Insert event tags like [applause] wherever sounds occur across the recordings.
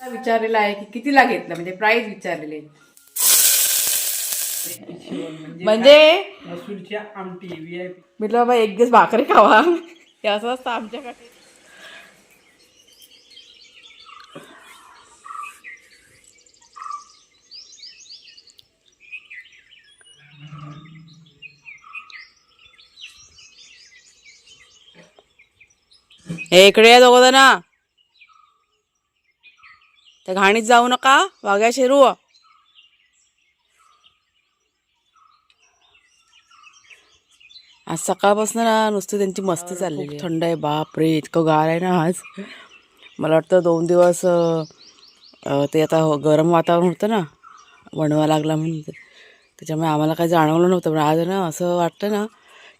विचारलेलं आहे की कितीला घेतलं? म्हणजे प्राइस विचारलेले आहे. म्हणजे मसूरची आमटी व्ही आय पी म्हटलं बाबा एक दिवस भाकरी खावा. हे असं असतं आमच्याकडे. हे इकडे या दोघं ना त्या घाणीत जाऊ नका वाघ्या शिरू आज सकाळपासून ना नुसती त्यांची मस्ती चालली. थंड आहे बाप रे इतकं गार आहे ना आज मला वाटतं दोन दिवस ते आता हो- गरम वातावरण होतं ना वणवा लागला म्हणून. त्याच्यामुळे आम्हाला काही जाणवलं नव्हतं पण आज ना असं वाटतं ना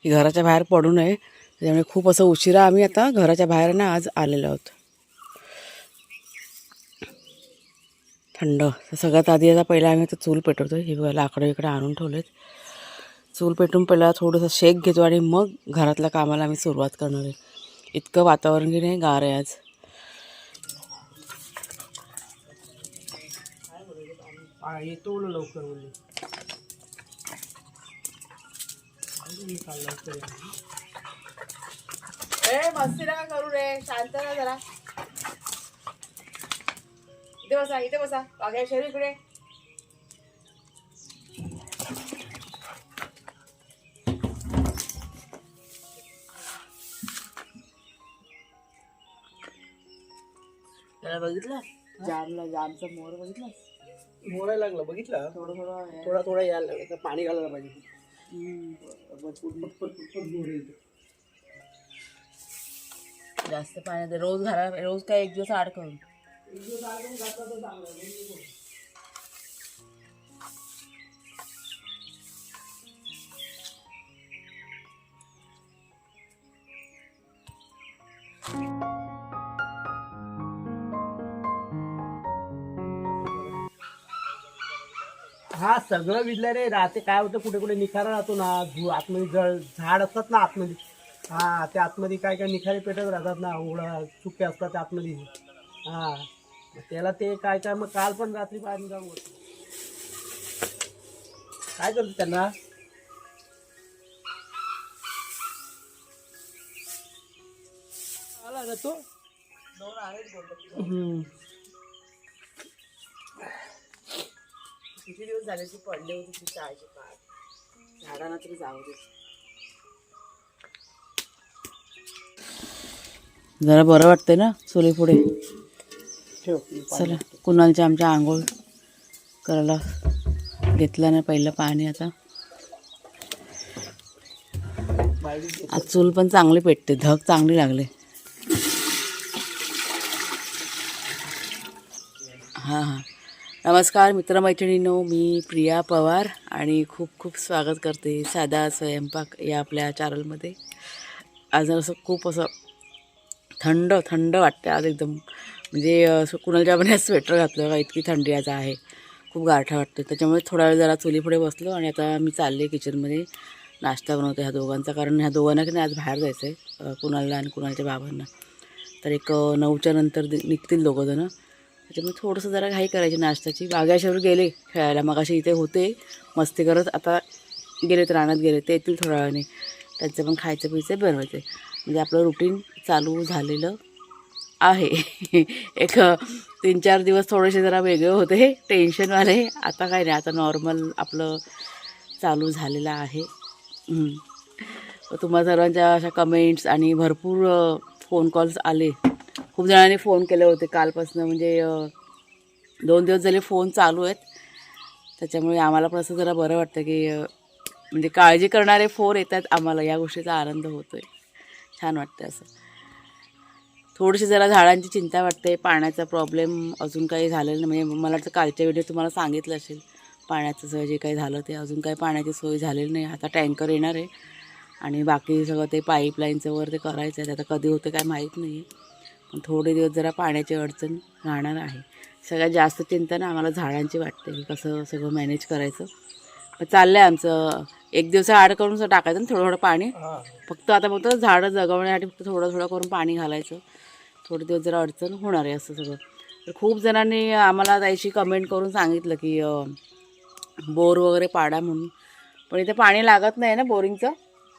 की घराच्या बाहेर पडू नये त्यामुळे खूप असं उशिरा आम्ही आता घराच्या बाहेर ना आज आलेलो आहोत. थंड. तर सगळ्यात आधी आता पहिला आम्ही आता चूल पेटवतो हे बघा लाकडं इकडे आणून ठेवलेत. चूल पेटून पहिला थोडंसं शेक घेतो आणि मग घरातल्या कामाला आम्ही सुरुवात करणार आहे. इतकं वातावरण की नाही गार आहे आज. येतो लवकर बोलले मी काल लवकर येणार. ए मस्ती नका करू रे शांत ना जरा इथे बसा इथे बसा बागेत शेरू इकडे त्याला बघितलं जामला जामचा मोर बघितला मोडायला लागलं बघितलं थोडं थोडं थोडा थोडा यायला लागला पाणी घालायला पाहिजे मोड येतो जास्त पाण्यात रोज घाला रोज काय एक दिवस आड करून. हा सगळं विजलं रे. रात्री काय होतं कुठे कुठे निखारा राहतो ना. झु आतमध्ये जळ झाड असतात ना आतमध्ये. हा त्या आतमध्ये काय काय निखारे पेटत राहतात ना उघडा चुके असतात त्या आतमध्ये. हा त्याला ते काय काय मग काल पण रात्री पाणी जाऊन काय करतो त्यांना? आला ना तो? किती दिवस झाले ती पडली होती ती चायची पाच झाडांना तरी जाऊ दे. जरा बरं वाटतंय ना चुली पुढे. ठेव चला कुणालच्या आमच्या आंघोळ करायला घेतलं ना पहिलं पाणी आता. आज चूल पण चांगली पेटते धग चांगली लागले. हां हां. नमस्कार मित्रमैत्रिणींनो मी प्रिया पवार आणि खूप खूप स्वागत करते साधा स्वयंपाक या आपल्या चॅनलमध्ये आज असं खूप असं थंड थंड वाटते आज एकदम. म्हणजे असं कुणाच्या पण स्वेटर घातलं का इतकी थंडी आज आहे. खूप गारठा वाटते त्याच्यामुळे थोडा वेळ जरा चुलीपुढे बसलो आणि आता मी चालले किचनमध्ये नाश्ता बनवते ह्या दोघांचा. कारण ह्या दोघांना की नाही आज बाहेर जायचं आहे कुणाला आणि कुणाच्या बाबांना. तर एक नऊच्या नंतर दि- निघतील दोघं जणं त्याच्यामुळे थोडंसं जरा घाई करायची नाश्त्याची. बागाशावर गेले खेळायला. मग असे इथे होते. मस्ती करत आता गेलेत रानात गेले ते येतील थोड्या वेळाने. त्यांचं पण खायचं पियचं बनवायचं म्हणजे आपलं रुटीन चालू झालेलं आहे. [laughs] एक तीन चार दिवस थोडेसे जरा वेगळे होते. टेन्शनवाले आता काय नाही. आता नॉर्मल आपलं चालू झालेलं आहे. तुम्हा सर्वांच्या अशा कमेंट्स आणि भरपूर फोन कॉल्स आले. खूप जणांनी फोन केले होते कालपासून. म्हणजे दोन दिवस झाले फोन चालू आहेत. त्याच्यामुळे आम्हाला पण असं जरा बरं वाटतं की म्हणजे काळजी करणारे फोन येतात. आम्हाला या गोष्टीचा आनंद होतो आहे छान वाटतं असं. थोडीशी जरा झाडांची चिंता वाटते पाण्याचा प्रॉब्लेम अजून काही झालेलं नाही. म्हणजे मला वाटतं कालच्या व्हिडिओ तुम्हाला सांगितलं असेल पाण्याचं सगळं जे काही झालं ते अजून काही पाण्याची सोय झालेली नाही. आता टँकर येणार आहे आणि बाकी सगळं ते पाईपलाईनचं वर ते करायचं आहे आता कधी होतं काय माहीत नाही. आहे पण थोडे दिवस जरा पाण्याची अडचण राहणार आहे. सगळ्यात जास्त चिंता ना आम्हाला झाडांची वाटते की कसं सगळं मॅनेज करायचं. चाललं आहे आमचं. एक दिवस आड करून टाकायचं आणि थोडं थोडं पाणी फक्त आता फक्त झाडं जगवण्यासाठी फक्त थोडं थोडं करून पाणी घालायचं. थोडे दिवस जरा अडचण होणार आहे असं सगळं. तर खूप जणांनी आम्हाला त्याची कमेंट करून सांगितलं की बोर वगैरे पाडा म्हणून. पण इथे पाणी लागत नाही ना बोरिंगचं?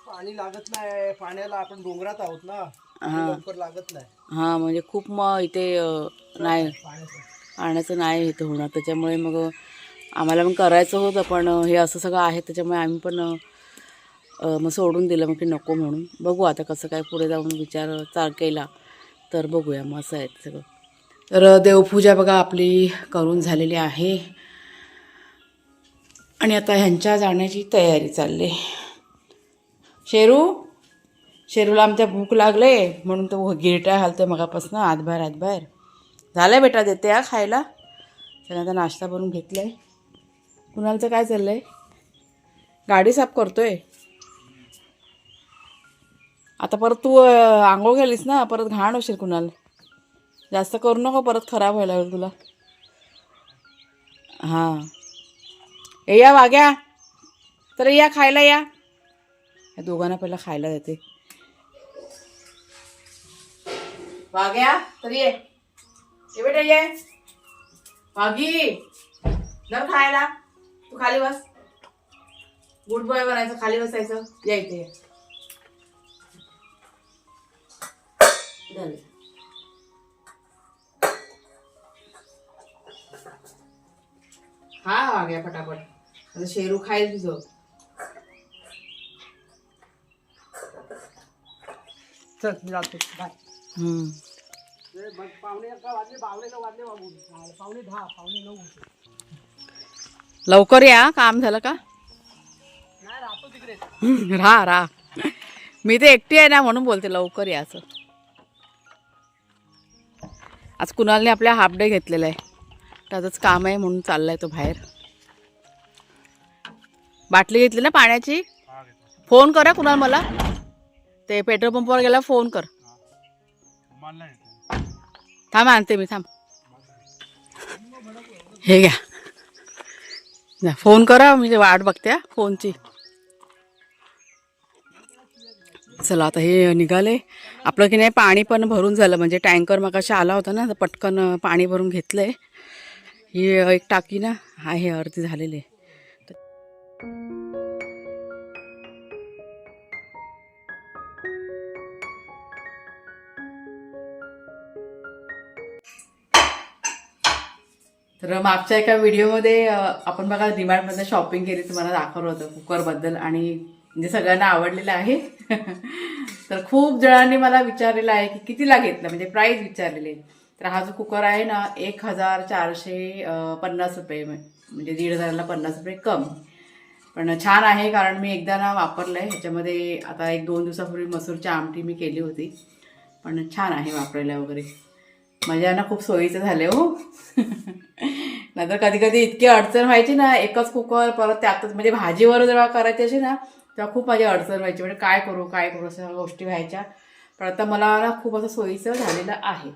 पाणी लागत नाही. पाण्याला आपण डोंगरात आहोत ना. हा. लागत नाही. हां म्हणजे खूप मग इथे नाही. पाण्याचं नाही इथं होणार. त्याच्यामुळे मग आम्हाला पण करायचं होतं पण हे असं सगळं आहे त्याच्यामुळे आम्ही पण मग सोडून दिलं मग की नको म्हणून. बघू आता कसं काय पुढे जाऊन विचार चाल केला तर बघूया मग असं आहे सगळं. तर देवपूजा बघा आपली करून झालेली आहे. आणि आता ह्यांच्या जाण्याची तयारी चालली. शेरू? शेरूला आमच्या भूक लागले म्हणून तो गिरट्या घालतोय मगापासून आतबाहेर आतबाहेर झालं बेटा देते हा खायला. त्यांना आता नाश्ता बनवून आहे कुणालचं काय चाललंय? गाडी साफ करतोय. आता परत तू आंघोळ घालीस ना परत घाण होशील कुणाल. जास्त करू नको परत खराब व्हायला लागेल तुला. हां. ए या वाग्या तर या खायला या. या दोघांना पहिला खायला देते. वाग्या तर ये. ये बेटा ये. वागी जर खायला. तू खाली बस. गुड बॉय बनायचं खाली बसायचं. या इथे. झालं. खा वाग्या पटापट आता शेरू खाईल तुझं. चल जातो. बाय. हम्म. पावणे वाजले पावणे नऊ वाजले बाबू हा, पावणे दहा पावणे नऊ. लवकर या काम झालं का? राहा राहा. मी ते एकटी आहे ना म्हणून बोलते लवकर या असं. आज कुणालने आपल्या हाफ डे घेतलेला आहे. त्याचंच काम आहे म्हणून चाललाय तो बाहेर. बाटली घेतली ना पाण्याची? फोन करा कुणाल मला. ते पेट्रोल पंपावर गेला फोन कर. थांब आणते मी थांब. हे घ्या. फोन करा मी वाट बघते फोनची. चला आता हे निघाले. आपलं की नाही पाणी पण भरून झालं म्हणजे टँकर मगाशी आला होता ना तर पटकन पाणी भरून घेतलं आहे ही एक टाकी ना आहे अर्धी झालेली आहे. तर मागच्या एका व्हिडिओमध्ये आपण बघा डिमार्टमधनं शॉपिंग केली तुम्हाला दाखवलं होतं कुकरबद्दल आणि म्हणजे सगळ्यांना आवडलेलं आहे. [laughs] तर खूप जणांनी मला विचारलेलं आहे की कितीला घेतलं? म्हणजे प्राईस विचारलेली. तर हा जो कुकर आहे ना एक हजार चारशे पन्नास रुपये म्हणजे दीड हजाराला पन्नास रुपये कमी. पण छान आहे कारण मी एकदा ना वापरलं आहे ह्याच्यामध्ये आता एक दोन दिवसापूर्वी मसूरची आमटी मी केली होती. पण छान आहे वापरायला वगैरे. म्हणजे माझ्या ना खूप सोयीचं झाले हो. [laughs] नाहीतर कधी कधी इतकी अडचण व्हायची ना एकच कुकर परत त्यातच म्हणजे भाजीवर जेव्हा करायची अशी ना तेव्हा खूप माझी अडचण व्हायची. म्हणजे काय करू काय करू अशा गोष्टी व्हायच्या. पण आता मला ना खूप असं सोयीचं झालेलं आहे.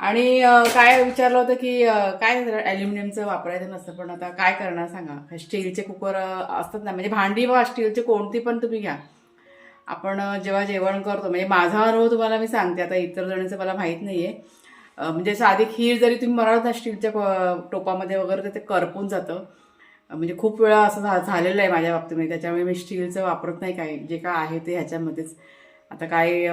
आणि काय विचारलं होतं की काय ॲल्युमिनियमचं वापरायचं नसतं पण आता काय करणार सांगा? स्टीलचे कुकर असतात ना म्हणजे भांडी बघा स्टीलचे कोणती पण तुम्ही घ्या. आपण जेव्हा जेवण करतो म्हणजे माझा अनुभव तुम्हाला मी सांगते. आता इतर जणांचं मला माहीत नाही आहे म्हणजे साधी खीर जरी तुम्ही बनवत ना स्टीलच्या टोपामध्ये वगैरे तर ते करपून जातं. म्हणजे खूप वेळा असं झा झालेलं आहे माझ्या बाबतीमध्ये म्हणजे त्याच्यामुळे मी स्टीलचं वापरत नाही काय जे काय आहे ते ह्याच्यामध्येच. आता काय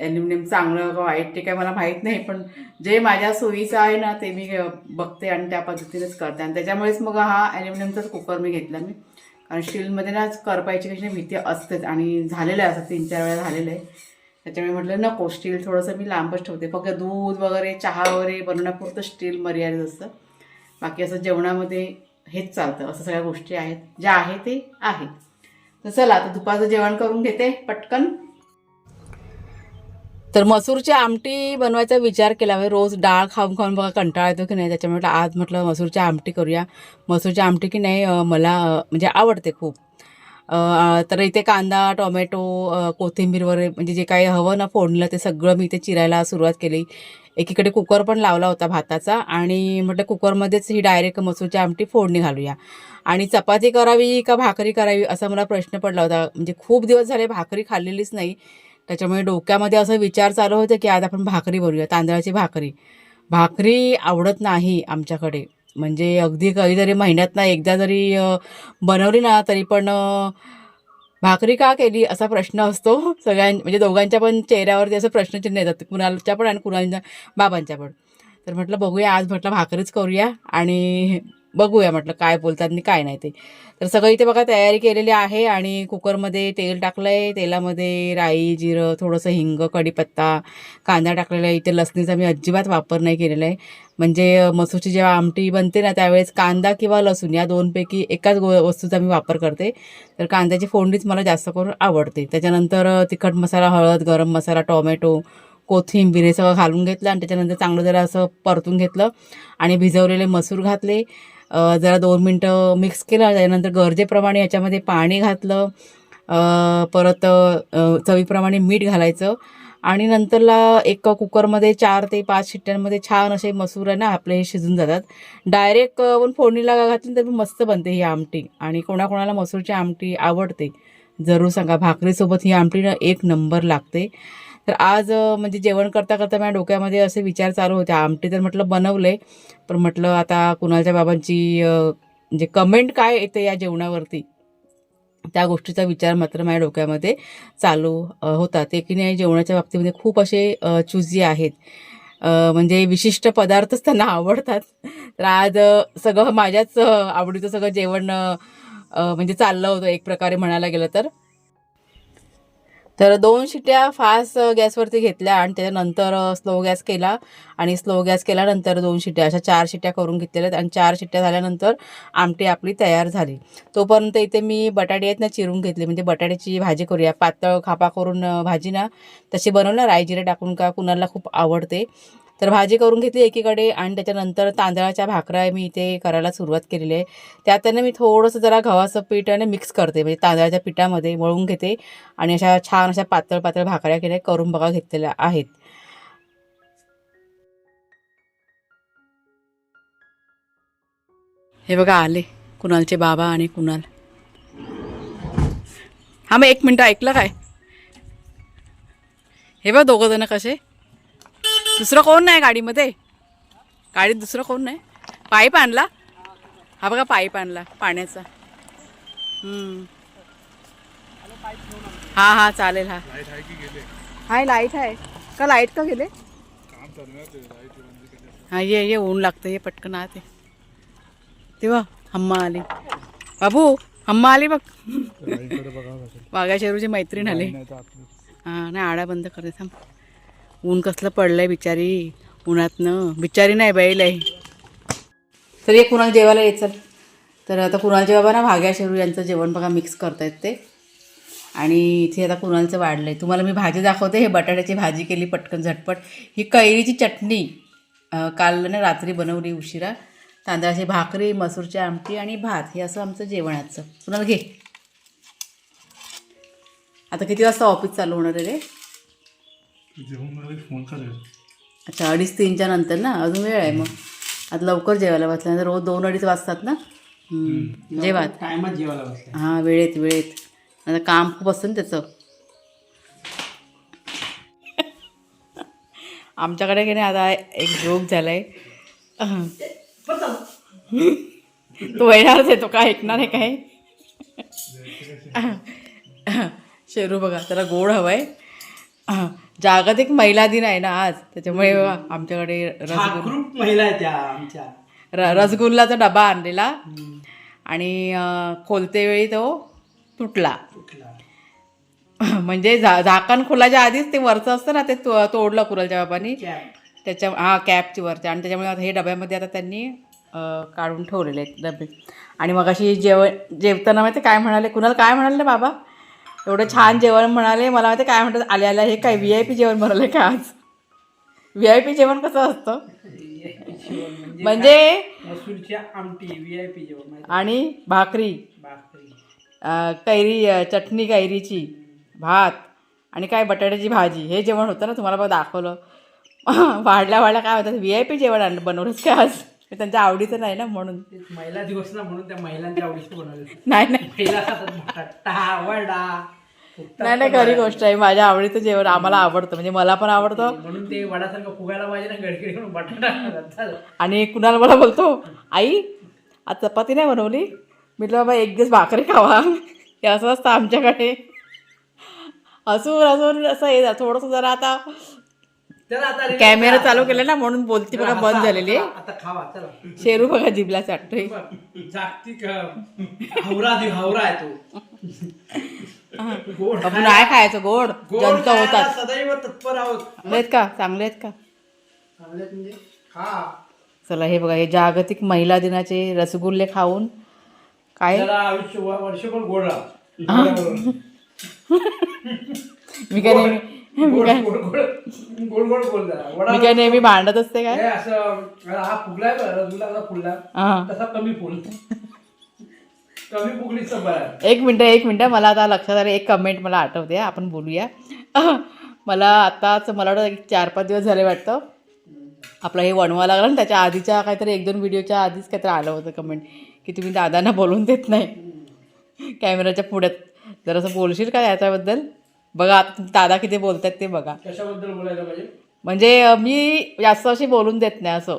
ॲल्युमिनियम चांगलं का वाईट ते काय मला माहीत नाही पण जे माझ्या सोयीचं आहे ना ते मी बघते आणि त्या पद्धतीनेच करते. आणि त्याच्यामुळेच मग हा ॲल्युमिनियमचाच कुकर मी घेतला मी. कारण स्टीलमध्ये नाच करपायची कशी भीती असतेच आणि झालेलं आहे असं तीन चार वेळा झालेलं आहे. त्याच्यामुळे म्हटलं नको स्टील थोडंसं मी लांबच ठेवते. फक्त दूध वगैरे चहा वगैरे बनवण्यापुरतं स्टील मर्यादित असतं. बाकी असं जेवणामध्ये हेच चालतं. असं सगळ्या गोष्टी आहेत. ज्या आहे ते आहे तर चला आता दुपारचं जेवण करून घेते पटकन. तर मसूरची आमटी बनवायचा विचार केला. म्हणजे रोज डाळ खाऊन खाऊन बघा कंटाळा येतो की नाही. त्याच्यामुळे म्हटलं आज म्हटलं मसूरची आमटी करूया. मसूरची आमटी की नाही मला म्हणजे आवडते खूप. तर इथे कांदा टोमॅटो कोथिंबीर वगैरे म्हणजे जे काही हवं ना फोडणीला ते सगळं मी इथे चिरायला सुरुवात केली. एकीकडे कुकर पण लावला होता भाताचा आणि म्हटलं कुकरमध्येच ही डायरेक्ट मसूरची आमटी फोडणी घालूया. आणि चपाती करावी का भाकरी करावी असा मला प्रश्न पडला होता. म्हणजे खूप दिवस झाले भाकरी खाल्लेलीच नाही. त्याच्यामुळे डोक्यामध्ये असं विचार चालू होते की आज आपण भाकरी भरूया तांदळाची भाकरी. भाकरी आवडत नाही आमच्याकडे. म्हणजे अगदी कधीतरी महिन्यातनं एकदा जरी बनवली ना तरी पण भाकरी का केली असा प्रश्न असतो. [laughs] सगळ्यां म्हणजे दोघांच्या पण चेहऱ्यावरती असं प्रश्नचिन्ह येतात. कुणालच्या पण आणि कुणाच्या बाबांच्या पण. तर म्हटलं बघूया आज म्हटलं भाकरीच करूया आणि बघूया म्हटलं काय बोलतात आणि काय नाही ते. तर सगळं इथे बघा तयारी केलेली आहे आणि कुकरमध्ये तेल टाकलं आहे तेलामध्ये राई जिरं थोडंसं हिंग कढीपत्ता कांदा टाकलेला आहे. इथे लसणीचा मी अजिबात वापर नाही केलेला आहे. म्हणजे मसूरची जेव्हा आमटी बनते ना त्यावेळेस कांदा किंवा लसूण या दोनपैकी एकाच गो वस्तूचा मी वापर करते. तर कांद्याची फोडणीच मला जास्त करून आवडते. त्याच्यानंतर तिखट मसाला हळद गरम मसाला टोमॅटो कोथिंबीर हे सगळं घालून घेतलं आणि त्याच्यानंतर चांगलं जरा असं परतून घेतलं आणि भिजवलेले मसूर घातले. जरा दोन मिनटं मिक्स केलं. त्यानंतर गरजेप्रमाणे याच्यामध्ये पाणी घातलं. परत चवीप्रमाणे मीठ घालायचं. आणि नंतरला एक कुकरमध्ये चार ते पाच शिट्ट्यांमध्ये छान असे मसूर आहे ना आपले हे शिजून जातात. डायरेक्ट फोडणीला घातली तर मस्त बनते ही आमटी. आणि कोणाकोणाला मसूरची आमटी आवडते जरूर सांगा. भाकरीसोबत ही आमटी ना एक नंबर लागते. तर आज म्हणजे जेवण करता करता माझ्या डोक्यामध्ये असे विचार चालू होते. आमटी तर म्हटलं बनवले पण म्हटलं आता कुणालच्या बाबांची म्हणजे कमेंट काय येते या जेवणावरती? त्या गोष्टीचा विचार मात्र माझ्या डोक्यामध्ये चालू होता. ते की नाही जेवणाच्या बाबतीमध्ये खूप असे चुजी आहेत. म्हणजे विशिष्ट पदार्थच त्यांना आवडतात. तर आज सगळं माझ्याच आवडीचं सगळं जेवण म्हणजे चाललं होतं. एक प्रकारे म्हणायला गेलं तर. तर दोन शिट्या फास्ट गॅसवरती घेतल्या आणि त्याच्यानंतर स्लो गॅस केला. आणि स्लो गॅस केल्यानंतर दोन शिट्ट्या अशा चार शिट्ट्या करून घेतलेल्या आणि चार शिट्ट्या झाल्यानंतर आमटी आपली तयार झाली. तोपर्यंत इथे मी बटाटे आहेत ना चिरून घेतले. म्हणजे बटाट्याची भाजी करूया. पातळ खापा करून भाजी ना तशी बनवणार. राई जिरे टाकून का कुणाला खूप आवडते. तर भाजी करून घेतली एकीकडे आणि त्याच्यानंतर तांदळाच्या भाकऱ्या मी इथे करायला सुरुवात केलेली आहे. त्यात ना मी थोडंसं जरा गव्हाचं पीठ आणि मिक्स करते. म्हणजे तांदळाच्या पिठामध्ये मळून घेते आणि अशा छान अशा पातळ पातळ भाकऱ्या केल्या करून बघा घेतलेल्या आहेत. हे बघा आले कुणालचे बाबा आणि कुणाल. हा मग एक मिनटं ऐकलं काय? हे बघा दोघं जण कसे? दुसरं कोण नाही गाडीमध्ये? गाडीत दुसरं कोण नाही? पाईप आणला? हा बघा पाईप आणला पाण्याचा. हा हा चालेल हा. हाय लाइट आहे. का लाइट का गेले? हा ये ये ऊन लागतं ये पटकन आत तेव्हा हम्मा आली. बाबू हम्मा आली बघ. [laughs] वाघा शेरूची मैत्रीण आली. हा नाही आडा बंद करते थांब. ऊन कसलं पडलंय बिचारी. उन्हातनं. बिचारी नाही बैल आहे तर एक कुणाल जेवायला येत चल. तर आता कुणालचे बाबा ना भाग्या शेरू यांचं जेवण बघा मिक्स करतायत ते. आणि इथे आता कुणालचं वाढलं आहे तुम्हाला मी भाजी दाखवते. हे बटाट्याची भाजी केली पटकन झटपट. ही कैरीची चटणी. काल ना रात्री बनवली उशिरा. तांदळाची भाकरी मसूरची आमटी आणि भात. हे असं आमचं जेवण आजचं. कुणाल घे. आता किती वाजता ऑफिस चालू होणार आहे रे? फोन करेल अच्छा अडीच तीनच्या नंतर ना? अजून वेळ आहे मग. आता लवकर जेवायला बसल्यानंतर रोज दोन अडीच वाजतात ना. जेवा टायमात जेवायला बसला हां वेळेत वेळेत. आता काम खूप असतं ना त्याचं. आमच्याकडे की नाही आता एक जोक झालाय. तो येणारच आहे तो काय ऐकणार आहे काय? शेरू बघा त्याला गोड हवाय. जागतिक महिला दिन आहे ना आज त्याच्यामुळे आमच्याकडे रसगुल्ला जागरूक महिला आहे त्या आमच्या. र रसगुल्लाचा डबा आणलेला. आणि अं, खोलते वेळी तो तुटला. कुठला [laughs] म्हणजे झा झाकण खोलाच्या आधीच ते वरचं असतं ना ते तो- तोडलं कुरलच्या बाबांनी. कॅप. त्याच्या हा कॅपची वरती आणि त्याच्यामुळे आता हे डब्यामध्ये आता त्यांनी अं, काढून ठेवलेले आहेत डबे. आणि मग अशी जेवण जेवताना माहिती काय म्हणाले? कुणाला काय म्हणाले ना बाबा? एवढं छान जेवण म्हणाले मला माहिती काय म्हणतात आले आल्या हे काय व्ही आय पी जेवण बनवलं का आज? व्ही आय पी जेवण कसं असतं? म्हणजे मसूरची आमटी व्ही आय पी जेवण माहिती आणि भाकरी. भाकरी. अं, कैरी अं, चटणी कैरीची भात आणि काय बटाट्याची भाजी हे जेवण होतं ना तुम्हाला बघ दाखवलं. [laughs] वाढल्या वाढल्या काय होतं व्ही आय पी जेवण आणलं बनवलंच काय आज? त्यांच्या आवडीचं नाही ना म्हणून. महिला दिवस ना म्हणून त्या महिलांच्या आवडीचं बनवलं नाही नाही. नाही नाही खरी गोष्ट आहे. माझ्या आवडीचं जेवण आम्हाला आवडतं. म्हणजे मला पण आवडतं. म्हणून ते वडासारखं फुगायला पाहिजे ना गडकरी म्हणून बटाटा. आणि कुणाला मला बोलतो आई आज चपाती नाही बनवली? म्हटलं बाबा एक दिवस भाकरी खावा. हे असं असतं आमच्याकडे. हसून हसून असं हे थोडंसं जरा आता आता कॅमेरा चालू केला ना म्हणून बोलती बघा बंद झालेली आता खावा चला. शेरू बघा जिबला चाटतोय. जागतिक हावरा दि हावरा आहे तो. गोड आपण नाही खायचं गोड. गोड जंत खायला होतात. सदैव तत्पर आहोत. चांगले आहेत का? चांगले आहेत का? चांगले म्हणजे? खा. चला हे बघा हे जागतिक महिला दिनाचे रसगुल्ले खाऊन काय? त्याला आयुष्य व- वर्षभर गोड राहा. [laughs] मी काय नेहमी गोड गोड गोड गोड गोड बोल जरा. वडा मी काय नेहमी भांडत असते काय? हे असं हा फुगलाय बरं, रसगुल्ला कसा फुगला. हा. तसा कमी फुल. कमी फुगलीच बरं. आहे. एक मिनटं एक मिनटं. मला आता लक्षात आलं एक कमेंट मला आठवते. आपण बोलूया. मला आताच मला वाटतं एक चार पाच दिवस झाले वाटतं. आपलं हे वणवा लागलं ना त्याच्या आधीच्या काहीतरी एक दोन व्हिडिओच्या आधीच काहीतरी आलं होतं कमेंट की तुम्ही दादांना बोलून देत नाही. कॅमेराच्या पुढ्यात. जरासं बोलशील का याच्याबद्दल? बघा आता दादा किती बोलतात ते बघा. कशाबद्दल बोलायला पाहिजे? म्हणजे मी जास्त अशी बोलून देत नाही असं.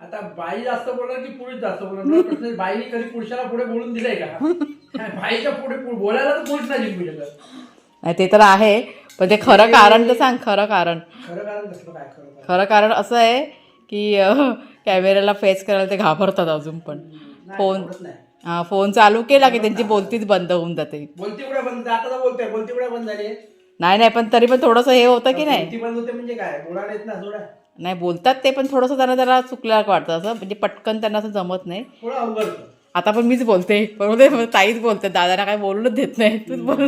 आता बाई जास्त बोलणार की पुरुष जास्त बोलणार? बाईने कधी पुरुषाला पुढे बोलून दिलंय का? बाईच्या पुढे बोलायला तर पुरुष नाही नाही ते तर आहे पण ते खरं कारण तर सांग खरं कारण. खरं कारण कसलं काय खरं कारण? असं आहे की कॅमेऱ्याला फेस करायला ते घाबरतात अजून पण. फोन हा फोन चालू केला की त्यांची बोलतीच बंद होऊन जाते. बोलती कुठे बंद? आता बोलतोय बोलती कुठे बंद झाली? नाही नाही पण तरी पण थोडंसं हे होतं की नाही. बोलती बंद होते म्हणजे काय? बोलायला येत ना थोडा नाही बोलतात ते पण थोडंसं त्यांना जरा चुकल्यासारखं वाटतं असं म्हणजे पटकन त्यांना असं जमत नाही. थोडं अवघड होतं. आता पण मीच बोलते बरोबर ताईच बोलते दादाला काय बोलूनच देत नाही तूच बोल.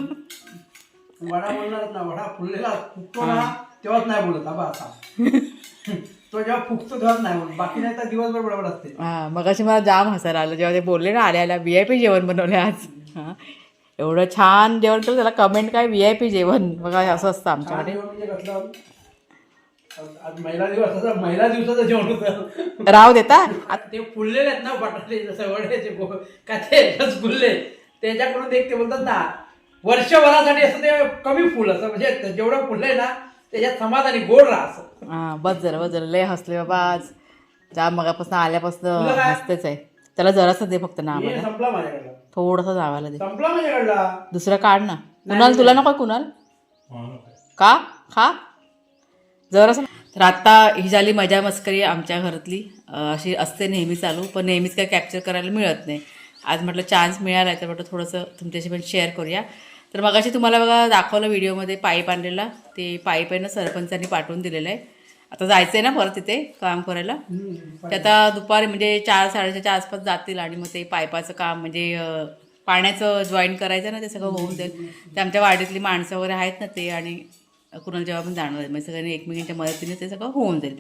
वडा बोलणारच ना वडा फुललेला ना तेव्हाच नाही बोलत आबा आता. [laughs] तो जेव्हा फुगतो तेव्हाच नाही बाकी नाही तर दिवसभर बडबड असते. हां मग अशी मला जाम हसायला आलं. जेव्हा ते बोलले ना आल्या आल्या व्ही आय पी जेवण बनवले आज. हां एवढं छान जेवण केलं. त्याला कमेंट काय व्ही आय पी जेवण? बघा असं असतं आमच्याकडे म्हणजे आज- महिला दिवसाचा महिला दिवसाचं जेवण होतं. राव देता आता. ते फुललेले आहेत ना बटाटे जसं वड्याचे का ते रसगुल्ले त्याच्याकडून ते ते बोलतात ना वर्षभरासाठी असं ते कमी फुल असं म्हणजे जेवढं फुललंय ना त्याच्यात समाधानी गोड राहा असं. हां बस जरा बस जरा. लय हसले बाबा आज. जाम मगापासून आल्यापासून तुला काय? हसतेच आहे. त्याला जरासं दे फक्त ना हे आम्हाला. संपला माझ्याकडला थोडंसं जावायला दे. संपला माझ्याकडला दुसरं काढ ना. कुणाल तुला नको कुणाल? का? खा? जरासं. तर आत्ता ही झाली मजा मस्करी आमच्या घरातली. अं, अशी असते नेहमी चालू पण नेहमीच काय कॅप्चर करायला मिळत नाही. आज म्हटलं चान्स मिळाला तर म्हटलं थोडंसं तुमच्याशी पण शेअर करूया. तर मगाशी तुम्हाला बघा दाखवलं व्हिडिओमध्ये पाईप आणलेला ते पाईप आहे ना सरपंचांनी पाठवून दिलेलं आहे. आता जायचं आहे ना परत तिथे काम करायला? ते आता दुपारी म्हणजे चार साडेचारच्या आसपास जातील आणि मग ते पाईपाचं काम म्हणजे पाण्याचं जॉईन करायचं ना ते सगळं होऊन जाईल. ते आमच्या वाडीतली माणसं वगैरे आहेत ना ते आणि कुणाला जेव्हा पण जाणवत म्हणजे सगळ्यांनी एकमेकांच्या मदतीने ते सगळं होऊन जाईल.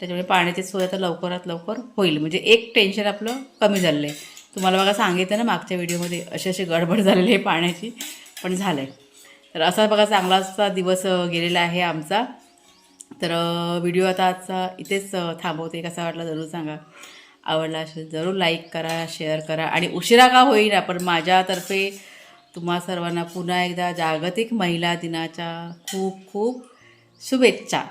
त्याच्यामुळे पाण्याची सोय आता लवकरात लवकर होईल. म्हणजे एक टेन्शन आपलं कमी झालेलं आहे. तुम्हाला बघा सांगितलं ना मागच्या व्हिडिओमध्ये अशी अशी गडबड झालेली आहे पाण्याची. पण झालं आहे तर असा बघा चांगलाचा दिवस गेलेला आहे आमचा. तर व्हिडिओ आता आजचा इथेच थांबवते. कसा वाटला जरूर सांगा. आवडला असेल जरूर लाईक करा शेअर करा आणि उशिरा का होईना पण माझ्यातर्फे तुम्हा सर्वांना पुन्हा एकदा जागतिक महिला दिनाच्या खूप खूप शुभेच्छा.